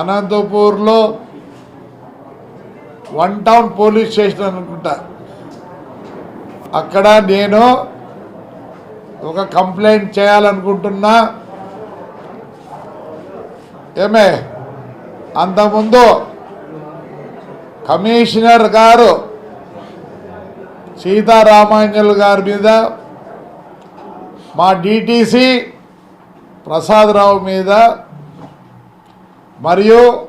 అనంతపూర్లో one town police station అనుకుంటా. అక్కడ నేను ఒక కంప్లైంట్ చేయాలనుకుంటున్నా. ఏమే అంతకుముందు కమిషనర్ గారు సీతారామాంజల్ గారి మీద మా డిటిసి ప్రసాదరావు మీద మరియు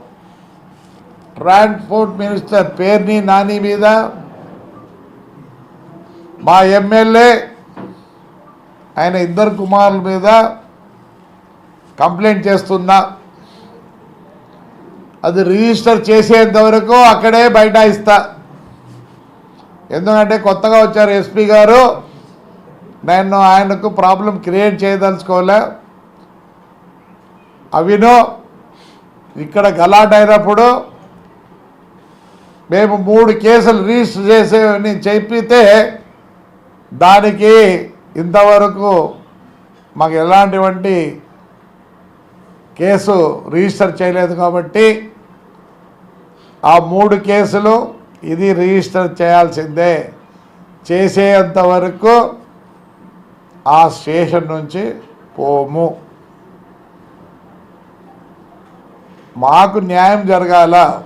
ట్రాన్స్పోర్ట్ మినిస్టర్ పేర్ని నాని మీద మా ఎమ్మెల్యే ఆయన ఇద్దరు కుమారుల మీద కంప్లైంట్ చేస్తున్నా. అది రిజిస్టర్ చేసేంత వరకు అక్కడే బైఠాయిస్తా. ఎందుకంటే కొత్తగా వచ్చారు ఎస్పీ గారు. నేను ఆయనకు ప్రాబ్లం క్రియేట్ చేయదలుచుకోలే. అవినో ఇక్కడ గలాట్ అయినప్పుడు మేము మూడు కేసులు రిజిస్టర్ చేసే నేను చెప్పితే దానికి ఇంతవరకు మాకు ఎలాంటివంటి కేసు రిజిస్టర్ చేయలేదు కాబట్టి ఆ మూడు కేసులు ఇది రిజిస్టర్ చేయాల్సిందే. చేసేంత వరకు ఆ స్టేషన్ నుంచి పోము. మాకు న్యాయం జరగాల.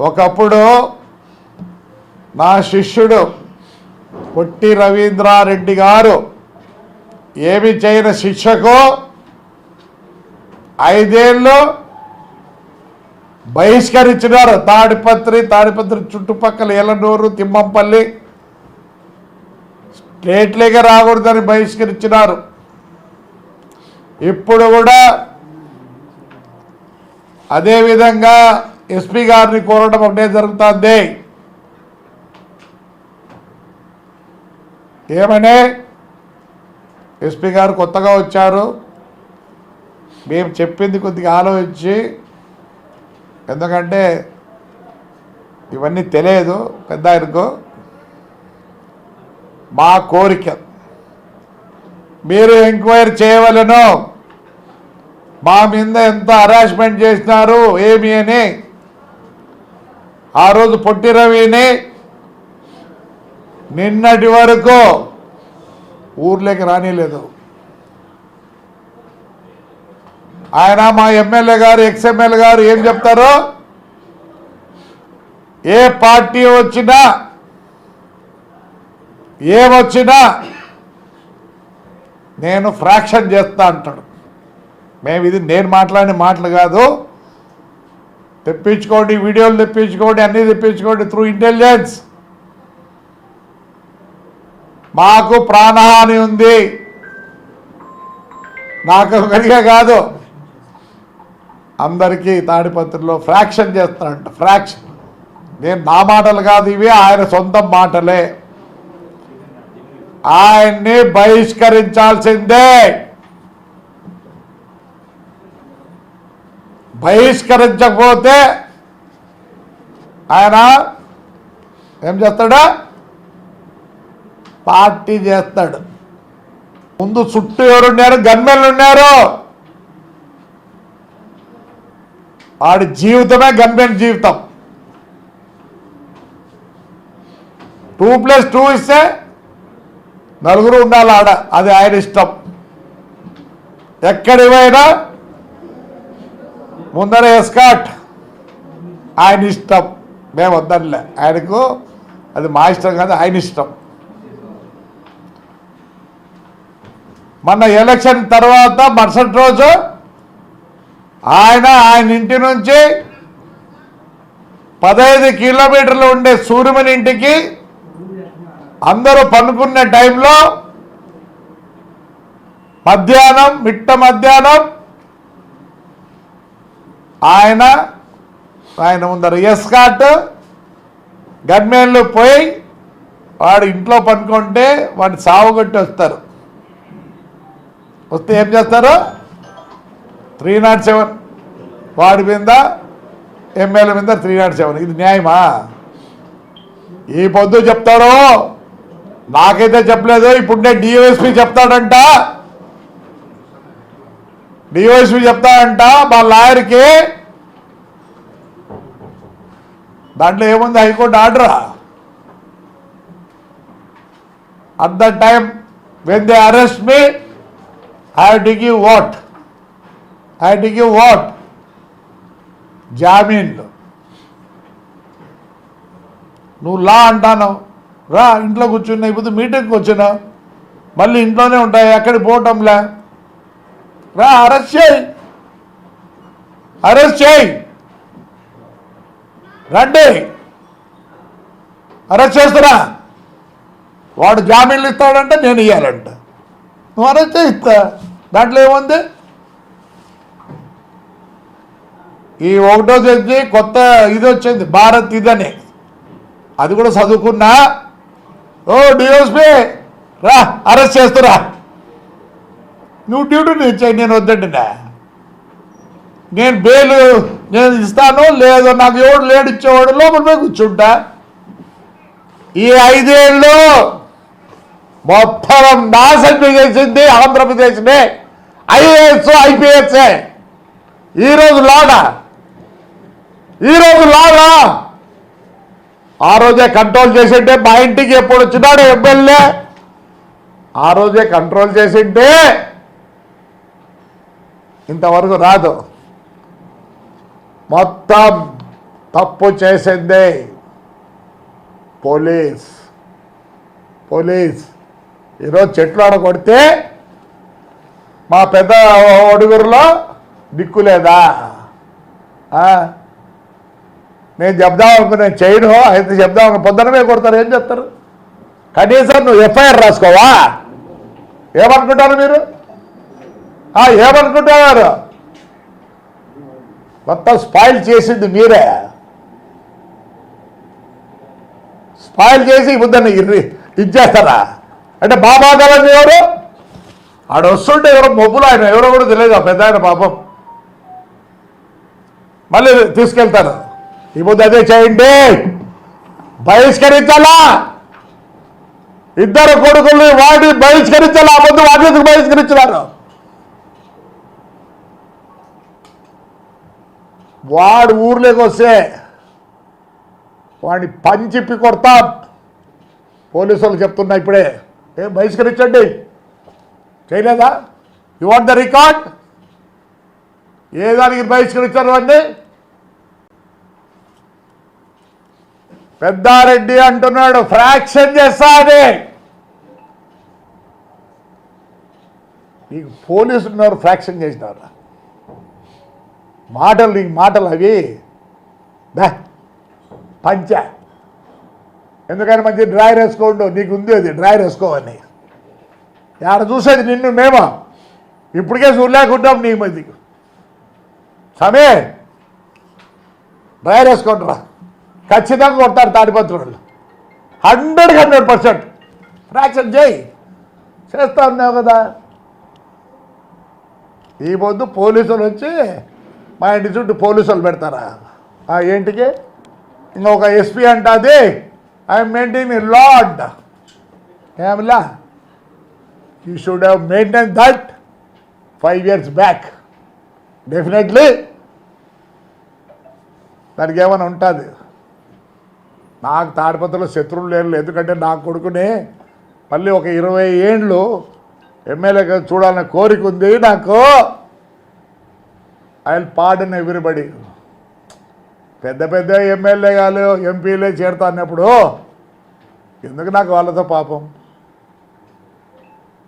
ఒకప్పుడు నా శిష్యుడు పొట్టి రవీంద్రారెడ్డి గారు ఏమి చేయని శిక్షకు ఐదేళ్ళు బహిష్కరించినారు. తాడిపత్రి తాడిపత్రి చుట్టుపక్కల ఏలనూరు తిమ్మంపల్లి. స్టేట్లేగా రాకూడదని బహిష్కరించినారు. ఇప్పుడు కూడా అదేవిధంగా ఎస్పీ గారిని కోరడం ఒకటే జరుగుతుంది. ఏమనే? ఎస్పీ గారు కొత్తగా వచ్చారు. మేము చెప్పింది కొద్దిగా ఆలోచించి ఎందుకంటే ఇవన్నీ తెలియదు పెద్ద ఆయనకు. మా కోరిక. మీరు ఎంక్వైరీ చేయవలను. మా మీద ఎంత హరాస్మెంట్ చేసినారు ఏమి అని? ఆ రోజు పొట్టి రవిని నిన్నటి వరకు ఊర్లోకి రానిలేదు. ఆయన మా ఎమ్మెల్యే గారు ఎక్స్ఎమ్ఎల్ గారు ఏం చెప్తారు? ఏ పార్టీ వచ్చినా ఏమొచ్చినా నేను ఫ్రాక్షన్ చేస్తా అంటాడు. మేము ఇది నేను మాట్లాడిన మాటలు కాదు. తెప్పించుకోండి వీడియోలు తెప్పించుకోండి అన్నీ తెప్పించుకోండి త్రూ ఇంటెలిజెన్స్ మాకు ప్రాణహాని ఉంది. నాకు ఒకరిగా కాదు. అందరికీ తాడిపత్రిలో ఫ్రాక్షన్ చేస్తానంట ఫ్రాక్షన్ నేను నా మాటలు కాదు ఇవి ఆయన సొంత మాటలే. ఆయన్ని బహిష్కరించాల్సిందే. బహిష్కరించకపోతే ఆయన ఏం చేస్తాడా? పార్టీ చేస్తాడు. ముందు చుట్టూ ఎవరున్నారు? గన్మెన్లు ఉన్నారు. వాడి జీవితమే గన్మెన్ జీవితం. టూ ప్లస్ టూ ఇస్తే నలుగురు ఉండాలి ఆడ. అది ఆయన ఇష్టం. ఎక్కడి ముందర ఎస్కాట్. ఆయన ఇష్టం. మేము వద్దనిలే. ఆయనకు అది మా ఇష్టం కాదు ఆయన ఇష్టం. మొన్న ఎలక్షన్ తర్వాత మరుసటి రోజు ఆయన ఆయన ఇంటి నుంచి పదహైదు కిలోమీటర్లు ఉండే సూర్యమని ఇంటికి అందరూ పనుకునే టైంలో మధ్యాహ్నం మిట్ట మధ్యాహ్నం ఆయన ఆయన ముందర ఎస్కాట్ గన్మెన్లు పోయి వాడు ఇంట్లో పనుకుంటే వాడిని సావుగొట్టి వస్తారు. వస్తే ఏం చేస్తారు? Three not seven. వాడి మీద ఎమ్మెల్యే మీద త్రీ నాట్ సెవెన్. ఇది న్యాయమా? ఈ పొద్దు చెప్తాడు? నాకైతే చెప్పలేదు. ఇప్పుడు నేను డిఎస్పీ చెప్తాడంట. డిఓఎస్పి చెప్తాడంట మా లాయర్కి. దాంట్లో ఏముంది? High court ఆర్డరా? At the time when they arrest me I to give what I to give what జామీన్లు. నువ్వు లా అంటాను రా ఇంట్లో కూర్చున్నా ఇప్పుడు మీటింగ్కి వచ్చినా. మళ్ళీ ఇంట్లోనే ఉంటాయి? ఎక్కడికి పోవటంలే? రా అరెస్ట్ చేయి. అరెస్ట్ చేయి. రండి. అరెస్ట్ చేస్తున్నా. వాడు జామీన్లు ఇస్తాడంటే నేను ఇవ్వాలంట నువ్వు అరెస్ట్ చేయిస్తా దాంట్లో ఏముంది? ఈ ఒకటో తేదీ కొత్త ఇది వచ్చింది. భారత్ ఇదని. అది కూడా చదువుకున్నా. ఓ డిఎస్పీ రా అరెస్ట్ చేస్తురా నువ్వు డ్యూటీ నేను నేను వద్దండినా నేను బెయిల్ నేను ఇస్తాను లేదు నాకు ఎవడు లేడు ఇచ్చేవాడు లోపల పోయి కూర్చుంటా. ఈ ఐదేళ్ళు మొత్తం నాశనం చేసింది ఆంధ్రప్రదేశ్నే. IAS IPS. ఈరోజు లాడా? ఈరోజు లాడా? ఆ రోజే కంట్రోల్ చేసింటే మా ఇంటికి ఎప్పుడు వచ్చినాడు ఎమ్మెల్యే? ఆ రోజే కంట్రోల్ చేసింటే ఇంతవరకు రాదు. మొత్తం తప్పు చేసింది పోలీస్. పోలీస్. ఈరోజు చెట్లు ఆడ కొడితే మా పెద్ద ఒడుగురులో దిక్కు లేదా? నేను చెప్దాం అనుకున్నా చేయను. అయితే చెప్దాం పొద్దునమే కొడతారు. ఏం చెప్తారు? కనీసం నువ్వు ఎఫ్ఐఆర్ రాసుకోవా? ఏమనుకుంటారు మీరు? ఏమనుకుంటున్నారు? మొత్తం స్పాయిల్ చేసింది మీరే. స్పాయిల్ చేసి బుద్ధని ఇచ్చేస్తారా అంటే బాబా కలండి ఎవరు? ఆడ వస్తుంటే ఎవరో మొబ్బులు ఆయన ఎవరో కూడా తెలియదు ఆ పెద్ద ఆయన పాపం. మళ్ళీ తీసుకెళ్తారు. ఈ ముద్ద అదే చేయండి. బహిష్కరించాలా? ఇద్దరు కొడుకుల్ని వాడి బహిష్కరించాలా? ఆ ముందు వాడి బహిష్కరించినారు? వాడు ఊర్లోకి వస్తే వాడిని పంచిప్పి కొడతా. పోలీసు వాళ్ళు చెప్తున్నా ఇప్పుడే. ఏం బహిష్కరించండి? చేయలేదా? యు వాంట్ ద రికార్డ్ ఏ దానికి బహిష్కరించారు అండి పెద్దారెడ్డి అంటున్నాడు ఫ్రాక్షన్ చేస్తా అని నీకు పోలీసులు ఉన్నారు ఫ్రాక్షన్ చేసినారా? మాటలు నీకు మాటలు అవి. దా పంచ. ఎందుకని మంచి డ్రాయర్ వేసుకోండు? నీకు ఉంది అది డ్రాయర్ వేసుకోవని ఆడ చూసేది నిన్ను మేమా? ఇప్పటికే చూడలేకుంటాం నీ మంది సమే డ్రాయర్ వేసుకుంటారా ఖచ్చితంగా కొడతారు తాడిపత్రులు హండ్రెడ్ హండ్రెడ్ పర్సెంట్. ఫ్రాక్షన్ చేయి. చేస్తా ఉన్నావు కదా. ఈ పొద్దు పోలీసులు వచ్చి మా ఇంటి చుట్టూ పోలీసులు పెడతారా? ఆ ఏంటికి? ఇంకొక ఎస్పీ అంటుంది ఐఎమ్ మెయింటైన్ లాడ్ ఏమిలా you should have maintain that five years back definitely దానికి ఏమైనా ఉంటుంది. నాకు తాడిపత్రలో శత్రువులు లేరు ఎందుకంటే నా కొడుకుని మళ్ళీ ఒక ఇరవై ఏండ్లు ఎమ్మెల్యేగా చూడాలనే కోరిక ఉంది నాకు. ఐ పార్డన్ ఎవ్రీబడి పెద్ద పెద్ద ఎమ్మెల్యేగాలు ఎంపీలే చేరుతా అన్నప్పుడు ఎందుకు నాకు వాళ్ళతో పాపం?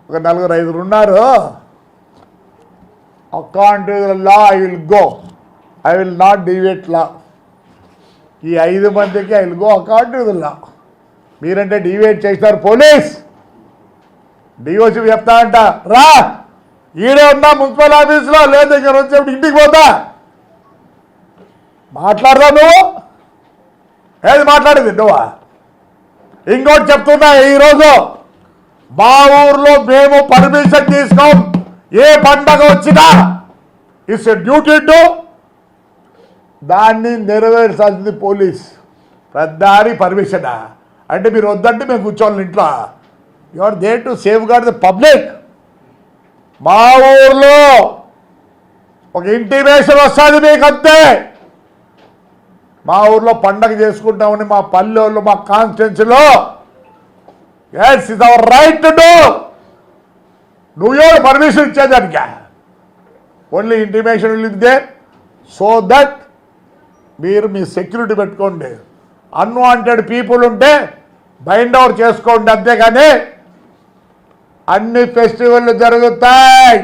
ఒక నలుగురు ఐదుగురు ఉన్నారు. Account law I will go I will not deviate లా ఈ ఐదు మందికి ఐ విల్ గో అకాంట్ లా మీరంటే డివేట్ చేస్తారు పోలీస్. డిఓసి చెప్తా అంట రా! ఈడే ఉన్నా మున్సిపల్ ఆఫీస్లో లేదు ఇక్కడ వచ్చేప్పుడు ఇంటికి పోతా. మాట్లాడదా నువ్వు? ఏది మాట్లాడేది? నువ్వా? ఇంకోటి చెప్తున్నా ఈరోజు మా ఊర్లో మేము పర్మిషన్ తీసుకోం. ఏ పండగ వచ్చినా ఇట్స్ డ్యూటీ టు దాన్ని నెరవేర్చాల్సింది పోలీస్. పెద్దారి పర్మిషనా? అంటే మీరు వద్దంటే మేము కూర్చోవాలి ఇంట్లో. You are there to safeguard the public. మా ఊర్లో ఒక ఇంటిమేషన్ వస్తుంది మీకు అంతే మా ఊర్లో పండగ చేసుకుంటామని మా పల్లెల్లో మా కాన్స్టిట్యున్సీలో. Yes is our right to do నువ్వు పర్మిషన్ ఇచ్చేదానికి ఓన్లీ ఇంటిమేషన్ వెళ్ళిందే సో దట్ మీరు మీ సెక్యూరిటీ పెట్టుకోండి. అన్వాంటెడ్ పీపుల్ ఉంటే బైండ్ అవుట్ చేసుకోండి అంతేగాని అన్ని ఫెస్టివల్లు జరుగుతాయి.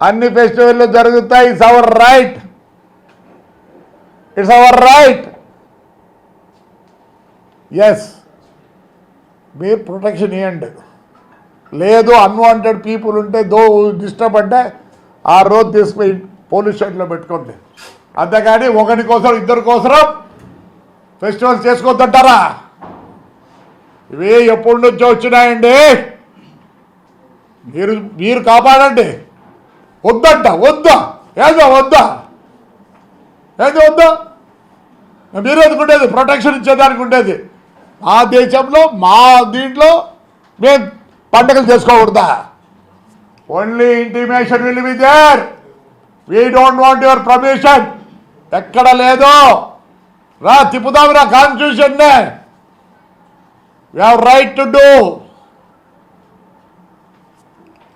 అన్ని ఫెస్టివల్లు జరుగుతాయి. It's our right it's our right yes మీరు ప్రొటెక్షన్ ఇవ్వండి లేదు అన్వాంటెడ్ పీపుల్ ఉంటే దో డిస్టర్బ్ అంటే ఆ రోజు తీసుకుపోయి పోలీస్ స్టేషన్లో పెట్టుకోండి. అంతేకాని ఒకరి కోసం ఇద్దరి కోసం ఫెస్టివల్స్ చేసుకోవద్దంటారా? ఇవే ఎప్పటి నుంచో వచ్చినాయండి. మీరు మీరు కాపాడండి. వద్దంట వద్దా. ఏదో వద్దా. ఏదో వద్దా. మీరు ఎందుకుండేది? ప్రొటెక్షన్ ఇచ్చేదానికి ఉండేది. మా దేశంలో మా దీంట్లో మేము పండగలు చేసుకోకూడదా? Only intimation will be there we don't want your permission ఎక్కడ లేదు. రా తిప్పుదాం రా కాన్స్టిట్యూషన్నే you have right to do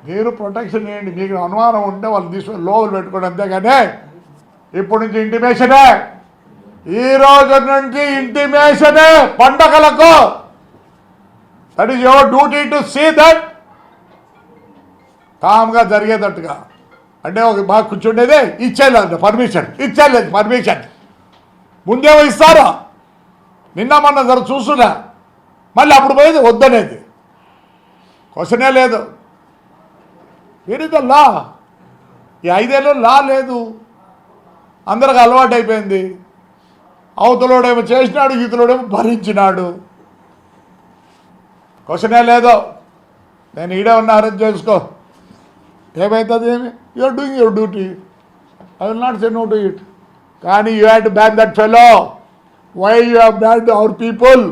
మీరు ప్రొటెక్షన్ చేయండి. మీకు అనుమానం ఉంటే వాళ్ళు తీసుకొని లోపల పెట్టుకోండి అంతేగానే ఇప్పటి నుంచి ఇంటిమేషనే ఈ రోజు నుంచి ఇంటిమేషనే పండగలకు. That is your duty to see that కామ్గా జరిగేటట్టుగా. అంటే ఒక బాగా కూర్చుండేదే ఇచ్చేయలేదు పర్మిషన్ ఇచ్చేయలేదు పర్మిషన్ ముందేమో ఇస్తారా? నిన్న మొన్న జర చూస్తున్నా. మళ్ళీ అప్పుడు పోయేది వద్దనేది. క్వశ్చనే లేదు. వేరేదో లా. ఈ ఐదేళ్ళు లా లేదు. అందరికి అలవాటు అయిపోయింది అవతలోడేమో చేసినాడు ఇతలోడేమో భరించినాడు. క్వశ్చనే లేదో. నేను ఈడే ఉన్నా అరెంజ్ చేసుకో. ఏమవుతుంది ఏమి? You're doing your duty I will not say no to it కానీ you had ban that fellow why you have ban our people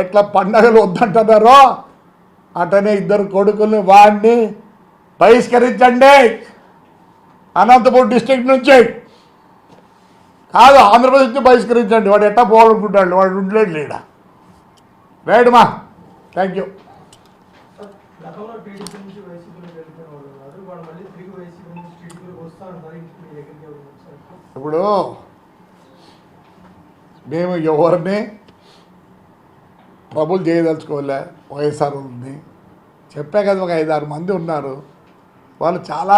ఎట్లా పండగలు వద్దంటున్నారో అటనే ఇద్దరు కొడుకుల్ని వాడిని బహిష్కరించండి. అనంతపురం డిస్టిక్ నుంచి. కాదు ఆంధ్రప్రదేశ్ నుంచి బహిష్కరించండి. వాడు ఎట్టా పోవాలనుకుంటాడు? వాడు ఉండలేడు లేడా? రైట్ మా. థ్యాంక్ యూ ఇప్పుడు మేము ఎవరిని ట్రబుల్ చేయదలుచుకోలే వైఎస్ఆర్ ఉంది. చెప్పే కదా ఒక ఐదారు మంది ఉన్నారు. వాళ్ళు చాలా